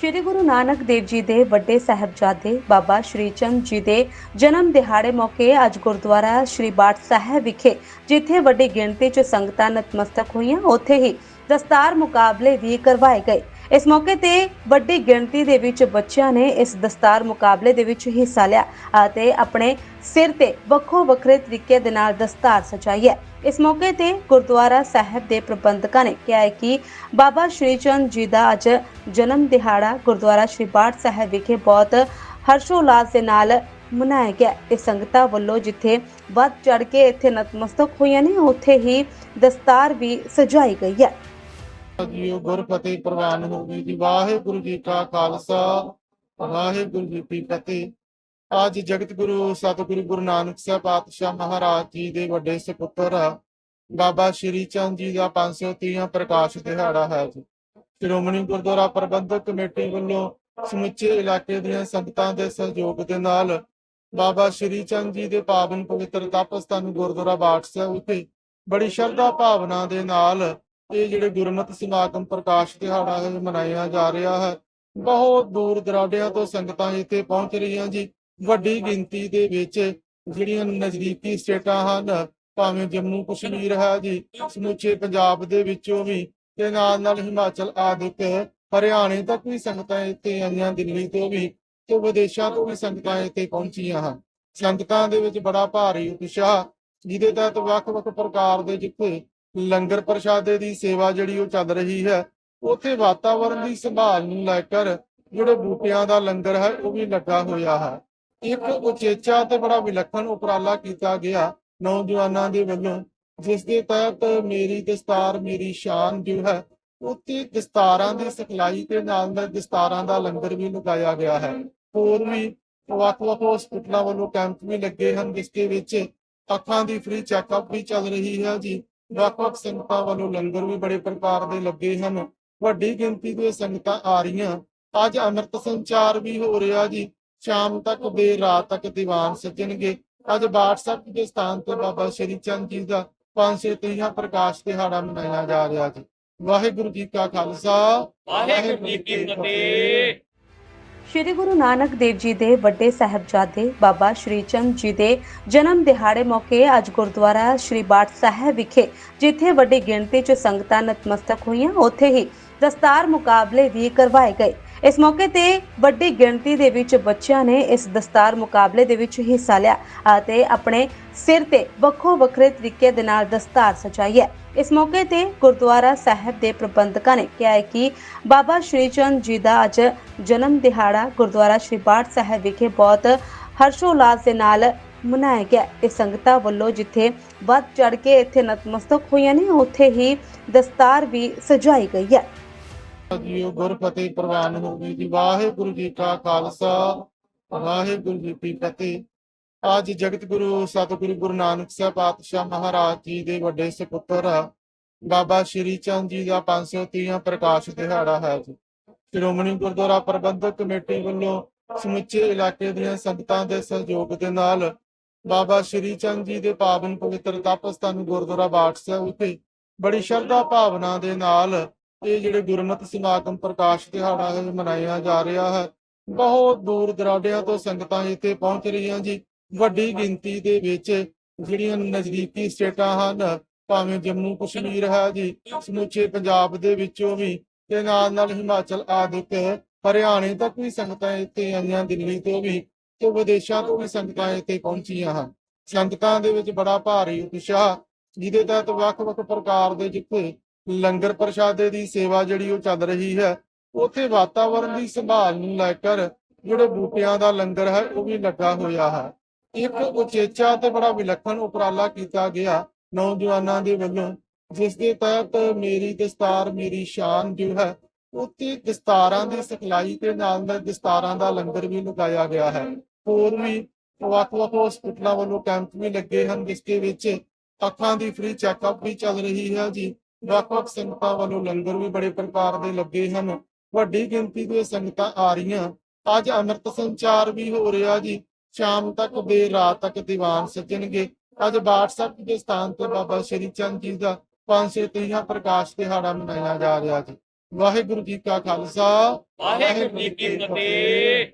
ਸ਼੍ਰੀ ਗੁਰੂ ਨਾਨਕ ਦੇਵ ਜੀ ਦੇ ਵੱਡੇ ਸਾਹਿਬਜ਼ਾਦੇ ਬਾਬਾ ਸ਼੍ਰੀ ਚੰਦ ਜੀ ਦੇ ਜਨਮ ਦਿਹਾੜੇ ਮੌਕੇ ਅੱਜ ਗੁਰਦੁਆਰਾ ਸ਼੍ਰੀ ਬਾਟ ਸਾਹਿਬ ਵਿਖੇ, ਜਿੱਥੇ ਵੱਡੀ ਗਿਣਤੀ 'ਚ ਸੰਗਤਾਂ ਨਤਮਸਤਕ ਹੋਈਆਂ, ਉੱਥੇ ਹੀ ਦਸਤਾਰ ਮੁਕਾਬਲੇ ਵੀ ਕਰਵਾਏ ਗਏ। ਇਸ ਮੌਕੇ ਤੇ ਵੱਡੀ ਗਿਣਤੀ ਦੇ ਵਿੱਚ ਬੱਚਿਆਂ ਨੇ ਇਸ ਦਸਤਾਰ ਮੁਕਾਬਲੇ ਦੇ ਵਿੱਚ ਹਿੱਸਾ ਲਿਆ ਅਤੇ ਆਪਣੇ ਸਿਰ ਤੇ ਵੱਖੋ ਵੱਖਰੇ ਤਰੀਕੇ ਦੇ ਨਾਲ ਦਸਤਾਰ ਸਜਾਈ ਹੈ। ਇਸ ਮੌਕੇ ਤੇ ਗੁਰਦੁਆਰਾ ਸਾਹਿਬ ਦੇ ਪ੍ਰਬੰਧਕਾਂ ਨੇ ਕਿਹਾ ਹੈ ਕਿ ਬਾਬਾ ਸ਼੍ਰੀ ਚੰਦ ਜੀ ਦਾ ਅੱਜ ਜਨਮ ਦਿਹਾੜਾ ਗੁਰਦੁਆਰਾ ਸ਼੍ਰੀ ਬਾਟ ਸਾਹਿਬ ਵਿਖੇ ਬਹੁਤ ਹਰਸ਼ੋਲਾਸ ਦੇ ਨਾਲ ਮਨਾਇਆ ਗਿਆ। ਤੇ ਸੰਗਤਾਂ ਵੱਲੋਂ ਜਿੱਥੇ ਵੱਧ ਚੜ ਕੇ ਇੱਥੇ ਨਤਮਸਤਕ ਹੋਈਆਂ ਨੇ, ਉੱਥੇ ਹੀ ਦਸਤਾਰ ਵੀ ਸਜਾਈ ਗਈ ਹੈ। ਜੀਓ ਗੁਰਫਤਿਹ ਪ੍ਰਵਾਨ ਹੋ ਜੀ। ਵਾਹਿਗੁਰੂ ਜੀ ਕਾ ਖਾਲਸਾ, ਵਾਹਿਗੁਰੂ ਜੀ ਕੀ ਫਤਿਹ। ਅੱਜ ਜਗਤ ਗੁਰੂ, ਸਤਿਗੁਰੂ ਗੁਰੂ ਨਾਨਕ ਸਾਹਿਬ ਪਾਤਸ਼ਾਹ ਮਹਾਰਾਜ ਜੀ ਦੇ ਵੱਡੇ ਸੁਪੁੱਤਰ ਬਾਬਾ ਸ਼੍ਰੀ ਚੰਦ ਜੀ ਦਾ 530 ਪ੍ਰਕਾਸ਼ ਦਿਹਾੜਾ ਹੈ ਜੀ। ਸ਼੍ਰੋਮਣੀ ਗੁਰਦੁਆਰਾ ਪ੍ਰਬੰਧਕ ਕਮੇਟੀ ਵੱਲੋਂ ਸਮੁੱਚੇ ਇਲਾਕੇ ਦੀਆਂ ਸੰਗਤਾਂ ਦੇ ਸਹਿਯੋਗ ਦੇ ਨਾਲ ਬਾਬਾ ਸ਼੍ਰੀ ਚੰਦ ਜੀ ਦੇ ਪਾਵਨ ਪਵਿੱਤਰ ਤਪਸਥਾਨ ਗੁਰਦੁਆਰਾ ਬਾਟ ਸਾਹਿਬ ਵਿਖੇ ਬੜੀ ਸ਼ਰਧਾ ਭਾਵਨਾ ਦੇ ਨਾਲ ਇਹ ਜਿਹੜੇ ਗੁਰਮਤਿ ਸਮਾਗਮ ਪ੍ਰਕਾਸ਼ ਦਿਹਾੜਾ ਹੈ ਮਨਾਇਆ ਜਾ ਰਿਹਾ ਹੈ। ਬਹੁਤ ਦੂਰ ਦਰਾਡਿਆਂ ਤੋਂ ਸੰਗਤਾਂ ਇੱਥੇ ਪਹੁੰਚ ਰਹੀਆਂ ਜੀ। ਵੱਡੀ ਗਿਣਤੀ ਦੇ ਵਿੱਚ ਜਿਹੜੀਆਂ ਨਜ਼ਦੀਕੀ ਸਟੇਟਾਂ ਹਨ, ਭਾਵੇਂ ਜੰਮੂ ਕਸ਼ਮੀਰ ਹੈ ਜੀ, ਸਮੁੱਚੇ ਪੰਜਾਬ ਦੇ ਵਿੱਚੋਂ ਵੀ ਤੇ ਨਾਲ ਨਾਲ ਹਿਮਾਚਲ, ਆਦਿਕ, ਹਰਿਆਣੇ ਤੱਕ ਵੀ ਸੰਗਤਾਂ ਇੱਥੇ ਆਈਆਂ ਦਿੱਲੀ ਤੋਂ ਵੀ ਤੇ ਵਿਦੇਸ਼ਾਂ ਤੋਂ ਵੀ ਸੰਗਤਾਂ ਇੱਥੇ ਪਹੁੰਚੀਆਂ ਹਨ। ਸੰਗਤਾਂ ਦੇ ਵਿੱਚ ਬੜਾ ਭਾਰੀ ਉਤਸ਼ਾਹ, ਜਿਹਦੇ ਤਹਿਤ ਵੱਖ-ਵੱਖ ਪ੍ਰਕਾਰ ਦੇ ਜਿੱਥੇ ਲੰਗਰ ਪ੍ਰਸ਼ਾਦੇ ਦੀ ਸੇਵਾ ਜਿਹੜੀ ਉਹ ਚੱਲ ਰਹੀ ਹੈ, ਉੱਥੇ ਵਾਤਾਵਰਣ ਦੀ ਸੰਭਾਲ ਨੂੰ ਲੈ ਕੇ ਜਿਹੜੇ ਬੂਟਿਆਂ ਦਾ ਲੰਗਰ ਹੈ, ਉਹ ਵੀ ਲੱਗਾ ਹੋਇਆ ਹੈ। ਇੱਕ ਉਚੇਚਾ ਤੇ ਬੜਾ ਵਿਲੱਖਣ ਉਪਰਾਲਾ ਕੀਤਾ ਗਿਆ ਨੌਜਵਾਨਾਂ ਦੇ ਵੱਲੋਂ, ਜਿਸ ਦੇ ਤਹਿਤ ਮੇਰੀ ਦਸਤਾਰ, ਮੇਰੀ ਸ਼ਾਨ ਜੋ ਹੈ, ਉੱਥੇ ਦਸਤਾਰਾਂ ਦੀ ਸਿਖਲਾਈ ਤੇ ਨਾਲ ਨਾਲ ਦਸਤਾਰਾਂ ਦਾ ਲੰਗਰ ਵੀ ਲਗਾਇਆ ਗਿਆ ਹੈ। ਹੋਰ ਵੀ ਵੱਖ-ਵੱਖ ਹਸਪਤਾਲਾਂ ਵੱਲੋਂ ਕੈਂਪ ਵੀ ਲੱਗੇ ਹਨ, ਜਿਸ ਦੇ ਵਿੱਚ ਅੱਖਾਂ ਦੀ ਫ੍ਰੀ ਚੈੱਕਅਪ ਵੀ ਚੱਲ ਰਹੀ ਹੈ ਜੀ। ਵੱਖ-ਵੱਖ ਸੰਗਤਾਂ ਵੱਲੋਂ ਲੰਗਰ ਵੀ ਬੜੇ ਪ੍ਰਕਾਰ ਦੇ ਲੱਗੇ ਹਨ। ਵੱਡੀ ਗਿਣਤੀ ਦੇ ਸੰਗਤਾਂ ਆ ਰਹੀਆਂ। ਅੱਜ ਅੰਮ੍ਰਿਤ ਸੰਚਾਰ ਵੀ ਹੋ ਰਿਹਾ ਜੀ। ਸ਼ਾਮ ਤੱਕ ਦੇ ਰਾਤ ਤੱਕ ਦੀਵਾਨ ਸੱਜਣਗੇ। ਅੱਜ ਬਾਟ ਸਾਹਿਬ ਦੇ ਸਥਾਨ ਤੇ ਬਾਬਾ ਸ਼੍ਰੀ ਚੰਦ ਜੀ ਦਾ 530 ਪ੍ਰਕਾਸ਼ ਦਿਹਾੜਾ ਮਨਾਇਆ ਜਾ ਰਿਹਾ ਜੀ। ਵਾਹਿਗੁਰੂ ਜੀ ਕਾ ਖਾਲਸਾ। ਵਾਹਿਗੁਰੂ ਜੀ ਕੀ ਫਤਿਹ। ਸ਼੍ਰੀ ਗੁਰੂ ਨਾਨਕ ਦੇਵ ਜੀ ਦੇ ਵੱਡੇ ਸਾਹਿਬਜ਼ਾਦੇ ਬਾਬਾ ਸ਼੍ਰੀ ਚੰਦ ਜੀ ਦੇ ਜਨਮ ਦਿਹਾੜੇ ਮੌਕੇ ਅੱਜ ਗੁਰਦੁਆਰਾ ਸ਼੍ਰੀ ਬਾਟ ਸਾਹਿਬ ਵਿਖੇ, ਜਿੱਥੇ ਵੱਡੀ ਗਿਣਤੀ 'ਚ ਸੰਗਤਾਂ ਨਤਮਸਤਕ ਹੋਈਆਂ, ਉੱਥੇ ਹੀ ਦਸਤਾਰ ਮੁਕਾਬਲੇ ਵੀ ਕਰਵਾਏ ਗਏ। ਇਸ ਮੌਕੇ ਤੇ ਵੱਡੀ ਗਿਣਤੀ ਦੇ ਵਿੱਚ ਬੱਚਿਆਂ ਨੇ ਇਸ ਦਸਤਾਰ ਮੁਕਾਬਲੇ ਦੇ ਵਿੱਚ ਹਿੱਸਾ ਲਿਆ ਅਤੇ ਆਪਣੇ ਸਿਰ ਤੇ ਵੱਖੋ ਵੱਖਰੇ ਤਰੀਕੇ ਦੇ ਨਾਲ ਦਸਤਾਰ ਸਜਾਈ ਹੈ। ਇਸ ਮੌਕੇ ਤੇ ਗੁਰਦੁਆਰਾ ਸਾਹਿਬ ਦੇ ਪ੍ਰਬੰਧਕਾਂ ਨੇ ਕਿਹਾ ਹੈ ਕਿ ਬਾਬਾ ਸ਼੍ਰੀ ਚੰਦ ਜੀ ਦਾ ਅੱਜ ਜਨਮ ਦਿਹਾੜਾ ਗੁਰਦੁਆਰਾ ਸ਼੍ਰੀ ਬਾਟ ਸਾਹਿਬ ਵਿਖੇ ਬਹੁਤ ਹਰਸ਼ੋਲਾਸ ਦੇ ਨਾਲ ਮਨਾਇਆ ਗਿਆ। ਤੇ ਸੰਗਤਾਂ ਵੱਲੋਂ ਜਿੱਥੇ ਵੱਧ ਚੜ ਕੇ ਇੱਥੇ ਨਤਮਸਤਕ ਹੋਈਆਂ ਨੇ, ਉੱਥੇ ਹੀ ਦਸਤਾਰ ਵੀ ਸਜਾਈ ਗਈ ਹੈ। ਜੀਓ ਗੁਰਫਤਿਹ ਪ੍ਰਵਾਨ ਹੋ ਜੀ। ਵਾਹਿਗੁਰੂ ਜੀ ਕਾ ਖਾਲਸਾ, ਵਾਹਿਗੁਰੂ ਜੀ ਕੀ ਫਤਿਹ। ਅੱਜ ਜਗਤ ਗੁਰੂ, ਸਤਿਗੁਰੂ ਗੁਰੂ ਨਾਨਕ ਸਾਹਿਬ ਪਾਤਸ਼ਾਹ ਮਹਾਰਾਜ ਜੀ ਦੇ ਵੱਡੇ ਸੁਪੁੱਤਰ ਬਾਬਾ ਸ਼੍ਰੀ ਚੰਦ ਜੀ ਦਾ 530 ਪ੍ਰਕਾਸ਼ ਦਿਹਾੜਾ ਹੈ ਜੀ। ਸ਼੍ਰੋਮਣੀ ਗੁਰਦੁਆਰਾ ਪ੍ਰਬੰਧਕ ਕਮੇਟੀ ਵੱਲੋਂ ਸਮੁੱਚੇ ਇਲਾਕੇ ਦੀਆਂ ਸੰਗਤਾਂ ਦੇ ਸਹਿਯੋਗ ਦੇ ਨਾਲ ਬਾਬਾ ਸ਼੍ਰੀ ਚੰਦ ਜੀ ਦੇ ਪਾਵਨ ਪਵਿੱਤਰ ਤਪਸਥਾਨ ਗੁਰਦੁਆਰਾ ਬਾਟ ਸਾਹਿਬ ਵਿਖੇ ਬੜੀ ਸ਼ਰਧਾ ਭਾਵਨਾ ਦੇ ਨਾਲ ਇਹ ਜਿਹੜੇ ਗੁਰਮਤਿ ਸਮਾਗਮ ਪ੍ਰਕਾਸ਼ ਦਿਹਾੜਾ ਹੈ ਮਨਾਇਆ ਜਾ ਰਿਹਾ ਹੈ। ਬਹੁਤ ਦੂਰ ਦਰਾਡਿਆਂ ਤੋਂ ਸੰਗਤਾਂ ਇੱਥੇ ਪਹੁੰਚ ਰਹੀਆਂ ਜੀ। ਵੱਡੀ ਗਿਣਤੀ ਦੇ ਵਿੱਚ ਜਿਹੜੀਆਂ ਨਜ਼ਦੀਕੀ ਸਟੇਟਾਂ ਹਨ, ਭਾਵੇਂ ਜੰਮੂ ਕਸ਼ਮੀਰ ਹੈ ਜੀ, ਸਮੁੱਚੇ ਪੰਜਾਬ ਦੇ ਵਿੱਚੋਂ ਵੀ ਤੇ ਨਾਲ ਨਾਲ ਹਿਮਾਚਲ, ਆਦਿਕ, ਹਰਿਆਣੇ ਤੱਕ ਵੀ ਸੰਗਤਾਂ ਇੱਥੇ ਆਈਆਂ, ਦਿੱਲੀ ਤੋਂ ਵੀ ਤੇ ਵਿਦੇਸ਼ਾਂ ਤੋਂ ਵੀ ਸੰਗਤਾਂ ਇੱਥੇ ਪਹੁੰਚੀਆਂ ਹਨ। ਸੰਗਤਾਂ ਦੇ ਵਿੱਚ ਬੜਾ ਭਾਰੀ ਉਤਸ਼ਾਹ, ਜਿਹਦੇ ਤਹਿਤ ਵੱਖ-ਵੱਖ ਪ੍ਰਕਾਰ ਦੇ ਜਿੱਥੇ ਲੰਗਰ ਪ੍ਰਸ਼ਾਦੇ ਦੀ ਸੇਵਾ ਜਿਹੜੀ ਉਹ ਚੱਲ ਰਹੀ ਹੈ, ਉੱਥੇ ਵਾਤਾਵਰਣ ਦੀ ਸੰਭਾਲ ਨੂੰ ਲੈ ਕੇ ਜਿਹੜੇ ਬੂਟਿਆਂ ਦਾ ਲੰਗਰ ਹੈ, ਉਹ ਵੀ ਲੱਗਾ ਹੋਇਆ ਹੈ। ਇੱਕ ਉਚੇਚਾ ਤੇ ਬੜਾ ਵਿਲੱਖਣ ਉਪਰਾਲਾ ਕੀਤਾ ਗਿਆ ਨੌਜਵਾਨਾਂ ਦੇ ਵੱਲੋਂ, ਜਿਸ ਦੇ ਤਹਿਤ ਮੇਰੀ ਦਸਤਾਰ, ਮੇਰੀ ਸ਼ਾਨ ਜੋ ਹੈ, ਉੱਥੇ ਦਸਤਾਰਾਂ ਦੀ ਸਿਖਲਾਈ ਤੇ ਨਾਲ ਨਾਲ ਦਸਤਾਰਾਂ ਦਾ ਲੰਗਰ ਵੀ ਲਗਾਇਆ ਗਿਆ ਹੈ। ਹੋਰ ਵੀ ਵੱਖ-ਵੱਖ ਹਸਪਤਾਲਾਂ ਵੱਲੋਂ ਕੈਂਪ ਵੀ ਲੱਗੇ ਹਨ, ਜਿਸ ਦੇ ਵਿੱਚ ਅੱਖਾਂ ਦੀ ਫ੍ਰੀ ਚੈੱਕਅਪ ਵੀ ਚੱਲ ਰਹੀ ਹੈ ਜੀ। ਵੱਖ-ਵੱਖ ਸੰਗਤਾਂ ਵੱਲੋਂ ਲੰਗਰ ਵੀ ਬੜੇ ਪ੍ਰਕਾਰ ਦੇ ਲੱਗੇ ਹਨ। ਵੱਡੀ ਗਿਣਤੀ ਦੇ ਸੰਗਤਾਂ ਆ ਰਹੀਆਂ। ਅੱਜ ਅੰਮ੍ਰਿਤ ਸੰਚਾਰ ਵੀ ਹੋ ਰਿਹਾ ਜੀ। ਸ਼ਾਮ ਤੱਕ ਦੇਰ ਰਾਤ ਤੱਕ ਦੀਵਾਨ ਸੱਜਣਗੇ। ਅੱਜ ਸਾਹਿਬ ਦੇ ਸਥਾਨ ਤੇ ਬਾਬਾ ਸ਼੍ਰੀ ਚੰਦ ਜੀ ਦਾ 530 ਪ੍ਰਕਾਸ਼ ਦਿਹਾੜਾ ਮਨਾਇਆ ਜਾ ਰਿਹਾ ਜੀ। ਵਾਹਿਗੁਰੂ ਜੀ ਕਾ ਖਾਲਸਾ। ਵਾਹਿਗੁਰੂ ਜੀ ਕੀ ਫਤਿਹ।